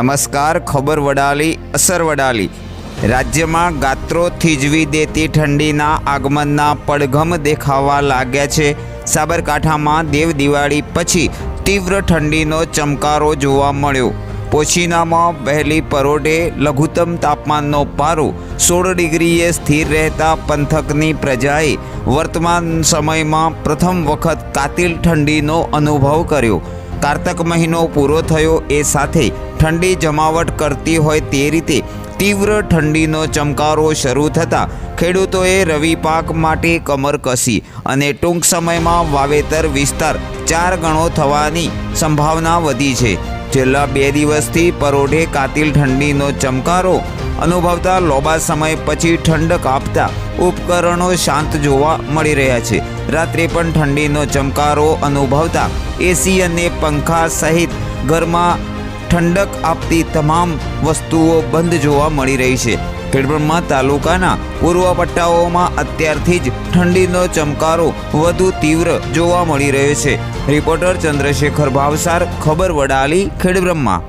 નમસ્કાર, ખબર વડાલી, અસર વડાલી. રાજ્યમાં ગાત્રો થીજવી દેતી ઠંડીના આગમનના પડઘમ દેખાવા લાગ્યા છે. સાબરકાંઠામાં દેવ દિવાળી પછી તીવ્ર ઠંડીનો ચમકારો જોવા મળ્યો. પોશીનામાં વહેલી પરોઢે લઘુત્તમ તાપમાનનો પારો સોળ ડિગ્રીએ સ્થિર રહેતા પંથકની પ્રજાએ વર્તમાન સમયમાં પ્રથમ વખત કાતિલ ઠંડીનો અનુભવ કર્યો. કારતક મહિનો પૂરો થયો, એ સાથે ઠંડી જમાવટ કરતી હોય તે રીતે તીવ્ર ઠંડીનો ચમકારો શરૂ થતાં ખેડૂતોએ રવિ પાક માટે કમર કસી અને ટૂંક સમયમાં વાવેતર વિસ્તાર ચાર ગણો થવાની સંભાવના વધી છે. છેલ્લા બે દિવસથી પરોઢે કાતિલ ઠંડીનો ચમકારો અનુભવતા લોબા સમય પછી ઠંડક આપતા ઉપકરણો શાંત જોવા મળી રહ્યા છે. રાત્રે પણ ઠંડીનો ચમકારો અનુભવતા એસી અને પંખા સહિત ઘરમાં ઠંડક આપતી તમામ વસ્તુઓ બંધ જોવા મળી રહી છે. ખેડબ્રહ્મા તાલુકાના પૂર્વ પટ્ટાઓમાં અત્યારથી જ ઠંડીનો ચમકારો વધુ તીવ્ર જોવા મળી રહ્યો છે. રિપોર્ટર ચંદ્રશેખર ભાવસાર, ખબર વડાલી, ખેડબ્રહ્મા.